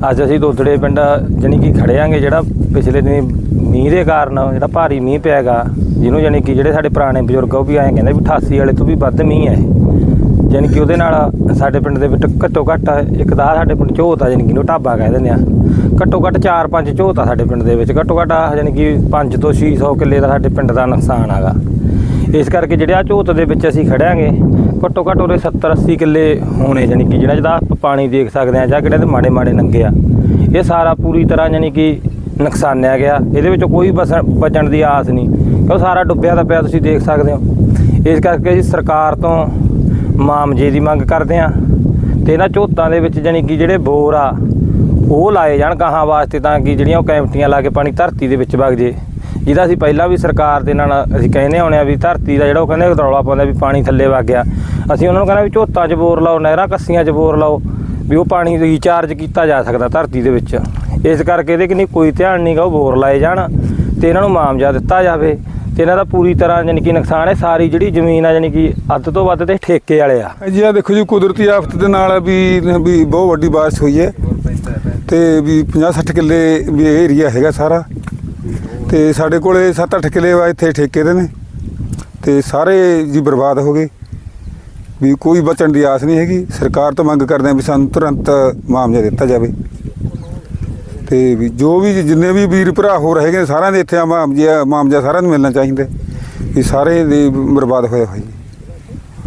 ਅੱਜ ਅਸੀਂ ਦੋਦੜੇ ਪਿੰਡ ਜਾਣੀ ਕਿ ਖੜੇ ਜਿਹੜਾ ਪਿਛਲੇ ਦਿਨ ਮੀਂਹ ਦੇ ਕਾਰਨ ਜਿਹੜਾ ਭਾਰੀ ਮੀਂਹ ਪਿਆਗਾ, ਜਿਹਨੂੰ ਜਾਣੀ ਕਿ ਜਿਹੜੇ ਸਾਡੇ ਪੁਰਾਣੇ ਬਜ਼ੁਰਗ ਆ ਉਹ ਵੀ ਐਂ ਕਹਿੰਦੇ ਵੀ 88 ਵਾਲੇ ਤੋਂ ਵੀ ਵੱਧ ਮੀਂਹ ਹੈ ਇਹ। ਜਾਣੀ ਕਿ ਉਹਦੇ ਨਾਲ ਸਾਡੇ ਪਿੰਡ ਦੇ ਵਿੱਚ ਘੱਟੋ ਘੱਟ ਇੱਕ ਦਾ ਸਾਡੇ ਪਿੰਡ ਝੋਤ ਆ, ਜਾਣੀ ਕਿ ਉਹ ਢਾਬਾ ਕਹਿ ਦਿੰਦੇ ਆ। ਘੱਟੋ ਘੱਟ 4-5 ਝੋਤ ਆ ਸਾਡੇ ਪਿੰਡ ਦੇ ਵਿੱਚ। ਘੱਟੋ ਘੱਟ ਆਹ ਜਾਣੀ ਕਿ 5 ਤੋਂ 600 ਕਿੱਲੇ ਦਾ ਸਾਡੇ ਪਿੰਡ ਦਾ ਨੁਕਸਾਨ ਆਗਾ। ਇਸ ਕਰਕੇ ਜਿਹੜੇ ਆ ਝੋਤ ਦੇ ਵਿੱਚ ਅਸੀਂ ਖੜਿਆਂਗੇ ਘੱਟੋ ਘੱਟ ਉਹਦੇ 70 80 ਕਿੱਲੇ ਹੋਣੇ, ਜਾਣੀ ਕਿ ਜਿਹੜਾ ਜਿਹਦਾ ਆਪਾਂ ਪਾਣੀ ਦੇਖ ਸਕਦੇ ਆ ਜਾਂ ਕਿਹੜੇ ਦੇ ਮਾੜੇ ਮਾੜੇ ਨੰਗੇ ਆ, ਇਹ ਸਾਰਾ ਪੂਰੀ ਤਰ੍ਹਾਂ ਜਾਣੀ ਕਿ ਨੁਕਸਾਨਿਆ ਗਿਆ। ਇਹਦੇ ਵਿੱਚੋਂ ਕੋਈ ਬਸ- ਬਚਣ ਦੀ ਆਸ ਨਹੀਂ। ਕਿਉਂ ਸਾਰਾ ਡੁੱਬਿਆ ਦਾ ਪਿਆ ਤੁਸੀਂ ਦੇਖ ਸਕਦੇ ਹੋ। ਇਸ ਕਰਕੇ ਅਸੀਂ ਸਰਕਾਰ ਤੋਂ ਮਾਮਜੇ ਦੀ ਮੰਗ ਕਰਦੇ ਆ ਤੇ ਇਹਨਾਂ ਝੋਤਾਂ ਦੇ ਵਿੱਚ ਜਾਣੀ ਕਿ ਜਿਹੜੇ ਬੋਰ ਆ, ਉਹ ਲਾਏ ਜਾਣ ਗਾਹਾਂ ਵਾਸਤੇ ਤਾਂ ਕਿ ਜਿਹੜੀਆਂ ਉਹ ਕੈਂਪਟੀਆਂ ਲਾ ਕੇ ਪਾਣੀ ਧਰਤੀ ਦੇ ਵਿੱਚ ਵਗ ਜੇ। ਜਿਹਦਾ ਅਸੀਂ ਪਹਿਲਾਂ ਵੀ ਸਰਕਾਰ ਦੇ ਨਾਲ ਅਸੀਂ ਕਹਿੰਦੇ ਆਉਣੇ ਆ ਵੀ ਧਰਤੀ ਦਾ ਜਿਹੜਾ ਉਹ ਕਹਿੰਦੇ ਰੌਲਾ ਪਾਉਂਦਾ ਵੀ ਪਾਣੀ ਥੱਲੇ ਵਗ ਗਿਆ। ਅਸੀਂ ਉਹਨਾਂ ਨੂੰ ਕਹਿੰਦਾ ਵੀ ਝੋਤਾਂ 'ਚ ਬੋਰ ਲਾਓ, ਨਹਿਰਾਂ ਕੱਸੀਆਂ 'ਚ ਬੋਰ ਲਾਓ, ਵੀ ਉਹ ਪਾਣੀ ਰੀਚਾਰਜ ਕੀਤਾ ਜਾ ਸਕਦਾ ਧਰਤੀ ਦੇ ਵਿੱਚ। ਇਸ ਕਰਕੇ ਇਹਦੇ ਕਿੰਨੀ ਕੋਈ ਧਿਆਨ ਨਹੀਂਗਾ ਉਹ ਬੋਰ ਲਾਏ ਜਾਣ ਤੇ ਇਹਨਾਂ ਨੂੰ ਮਾਮਜਾ ਦਿੱਤਾ ਜਾਵੇ। ਤੇ ਇਹਨਾਂ ਦਾ ਪੂਰੀ ਤਰ੍ਹਾਂ ਯਾਨੀ ਕਿ ਨੁਕਸਾਨ ਹੈ, ਸਾਰੀ ਜਿਹੜੀ ਜ਼ਮੀਨ ਆ ਯਾਨੀ ਕਿ ਅੱਧ ਤੋਂ ਵੱਧ ਤੇ ਠੇਕੇ ਵਾਲੇ ਆ। ਜੀ ਆ ਦੇਖੋ ਜੀ, ਕੁਦਰਤੀ ਆਫਤ ਦੇ ਨਾਲ ਵੀ ਵੀ ਬਹੁਤ ਵੱਡੀ ਬਾਰਿਸ਼ ਹੋਈ ਹੈ। ਤੇ ਵੀ 50 60 ਕਿੱਲੇ ਵੀ ਇਹ ਏਰੀਆ ਹੈਗਾ ਸਾਰਾ। ਤੇ ਸਾਡੇ ਕੋਲੇ 7-8 ਕਿੱਲੇ ਵਾ ਇੱਥੇ ਠੇਕੇ ਦੇ ਨੇ। ਤੇ ਸਾਰੇ ਜੀ ਬਰਬਾਦ ਹੋ ਗਏ। ਵੀ ਕੋਈ ਬਚਣ ਦੀ ਆਸ ਨਹੀਂ ਹੈਗੀ। ਸਰਕਾਰ ਤੋਂ ਮੰਗ ਕਰਦੇ ਆ ਵੀ ਸਾਨੂੰ ਤੁਰੰਤ ਮੁਆਵਜ਼ਾ ਦਿੱਤਾ ਜਾਵੇ। ਤੇ ਵੀ ਜੋ ਵੀ ਜਿੰਨੇ ਵੀ ਵੀਰ ਭਰਾ ਹੋ ਹੈਗੇ ਨੇ, ਸਾਰਿਆਂ ਦੇ ਇੱਥੇ ਮੁਆਵਜ਼ਾ ਮੁਆਵਜ਼ਾ ਸਾਰਿਆਂ ਨੂੰ ਮਿਲਣਾ ਚਾਹੀਦਾ ਵੀ ਸਾਰੇ ਦੇ ਬਰਬਾਦ ਹੋਏ ਹੋਏ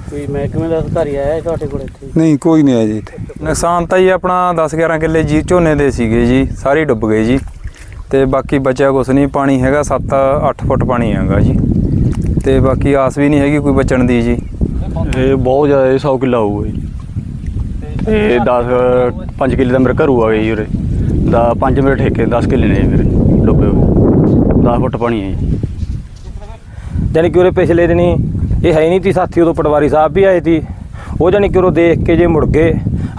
ਕੋਈ ਮਹਿਕਮੇ ਦਾ ਅਧਿਕਾਰੀ ਆਇਆ ਹੈ ਤੁਹਾਡੇ ਕੋਲ ਇੱਥੇ? ਨਹੀਂ ਕੋਈ ਨਹੀਂ ਆਇਆ ਜੀ ਇੱਥੇ। ਨੁਕਸਾਨ ਤਾਂ ਜੀ ਆਪਣਾ 10-11 ਕਿੱਲੇ ਜੀ ਝੋਨੇ ਦੇ ਸੀਗੇ ਜੀ ਸਾਰੇ ਡੁੱਬ ਗਏ ਜੀ। ਤੇ ਬਾਕੀ ਬਚਿਆ ਕੁਛ ਨਹੀਂ ਪਾਣੀ ਹੈਗਾ 7-8 ਫੁੱਟ ਪਾਣੀ ਹੈਗਾ ਜੀ। ਤੇ ਬਾਕੀ ਆਸ ਵੀ ਨਹੀਂ ਹੈਗੀ ਕੋਈ ਬਚਣ ਦੀ ਜੀ। ਇਹ ਬਹੁਤ ਜ਼ਿਆਦਾ ਇਹ 100 ਕਿੱਲਾ ਹੋਊਗਾ ਜੀ। ਤੇ 10 5 ਕਿੱਲੇ ਦਾ ਮੇਰੇ ਘਰੂ ਆ ਗਏ ਜੀ ਉਰੇ। ਦਾ 5 ਮੇਰੇ ਠੇਕੇ 10 ਕਿੱਲੇ ਨੇ ਜੀ ਮੇਰੇ, ਡੁੱਬੇ ਹੋਏ। 10 ਫੁੱਟ ਪਾਣੀ ਹੈ ਜੀ। ਜਾਣੀ ਕਿ ਉਰੇ ਪਿਛਲੇ ਦਿਨੀ ਇਹ ਹੈ ਨਹੀਂ ਤੀ ਸਾਥੀ, ਉਦੋਂ ਪਟਵਾਰੀ ਸਾਹਿਬ ਵੀ ਆਏ ਸੀ ਉਹ ਜਾਣੀ ਕਿ ਉਹ ਦੇਖ ਕੇ ਜੇ ਮੁੜ ਗਏ।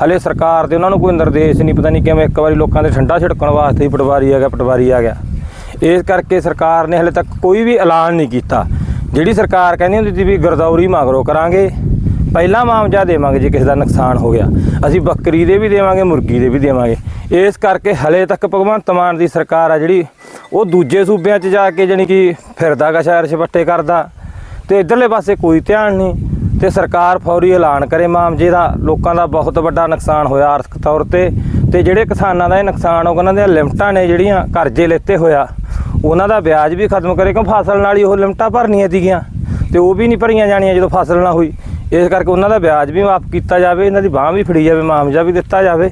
ਹਲੇ ਸਰਕਾਰ ਦੇ ਉਹਨਾਂ ਨੂੰ ਕੋਈ ਨਿਰਦੇਸ਼ ਨਹੀਂ, ਪਤਾ ਨਹੀਂ ਕਿਵੇਂ ਇੱਕ ਵਾਰੀ ਲੋਕਾਂ ਦੇ ਠੰਡਾ ਛਿੜਕਣ ਵਾਸਤੇ ਹੀ ਪਟਵਾਰੀ ਆ ਗਿਆ, ਪਟਵਾਰੀ ਆ ਗਿਆ। ਇਸ ਕਰਕੇ ਸਰਕਾਰ ਨੇ ਹਲੇ ਤੱਕ ਕੋਈ ਵੀ ਐਲਾਨ ਨਹੀਂ ਕੀਤਾ। ਜਿਹੜੀ ਸਰਕਾਰ ਕਹਿੰਦੀ ਹੁੰਦੀ ਸੀ ਵੀ ਗਰਦੌਰੀ ਮਗਰੋਂ ਕਰਾਂਗੇ, ਪਹਿਲਾ ਮਾਮਜਾ ਦੇਵਾਂਗੇ ਜੇ ਕਿਸੇ ਦਾ ਨੁਕਸਾਨ ਹੋ ਗਿਆ। ਅਸੀਂ ਬੱਕਰੀ ਦੇ ਵੀ ਦੇਵਾਂਗੇ, ਮੁਰਗੀ ਦੇ ਵੀ ਦੇਵਾਂਗੇ। ਇਸ ਕਰਕੇ ਹਲੇ ਤੱਕ ਭਗਵੰਤ ਮਾਨ ਦੀ ਸਰਕਾਰ ਆ ਜਿਹੜੀ, ਉਹ ਦੂਜੇ ਸੂਬਿਆਂ 'ਚ ਜਾ ਕੇ ਜਾਣੀ ਕਿ ਫਿਰਦਾ ਗਾ ਸ਼ਹਿਰ ਛਪੱਟੇ ਕਰਦਾ। ਤੇ ਇਧਰਲੇ ਪਾਸੇ ਕੋਈ ਧਿਆਨ ਨਹੀਂ। ਤੇ ਸਰਕਾਰ ਫੌਰੀ ਐਲਾਨ ਕਰੇ ਮਾਮਜੇ ਦਾ, ਲੋਕਾਂ ਦਾ ਬਹੁਤ ਵੱਡਾ ਨੁਕਸਾਨ ਹੋਇਆ ਆਰਥਿਕ ਤੌਰ ਤੇ। ਤੇ ਜਿਹੜੇ ਕਿਸਾਨਾਂ ਦਾ ਇਹ ਨੁਕਸਾਨ ਹੋ ਉਹਨਾਂ ਦੀਆਂ ਲਿਮਟਾਂ ਨੇ ਜਿਹੜੀਆਂ ਕਰਜ਼ੇ ਲੈਤੇ ਹੋਇਆ। ਉਹਨਾਂ ਦਾ ਵਿਆਜ ਵੀ ਖਤਮ ਕਰੇ, ਕਿਉਂ ਫਸਲ ਨਾਲ ਹੀ ਉਹ ਲਿਮਟਾਂ ਭਰਨੀਆਂ ਸੀਗੀਆਂ। ਤੇ ਉਹ ਵੀ ਨਹੀਂ ਭਰੀਆਂ ਜਾਣੀਆਂ ਜਦੋਂ ਫਸਲ ਨਾ ਹੋਈ। ਇਸ ਕਰਕੇ ਉਹਨਾਂ ਦਾ ਵਿਆਜ ਵੀ ਮਾਫ ਕੀਤਾ ਜਾਵੇ, ਇਹਨਾਂ ਦੀ ਬਾਹ ਵੀ ਫੜੀ ਜਾਵੇ ਮਾਮਜਾ ਵੀ ਦਿੱਤਾ ਜਾਵੇ।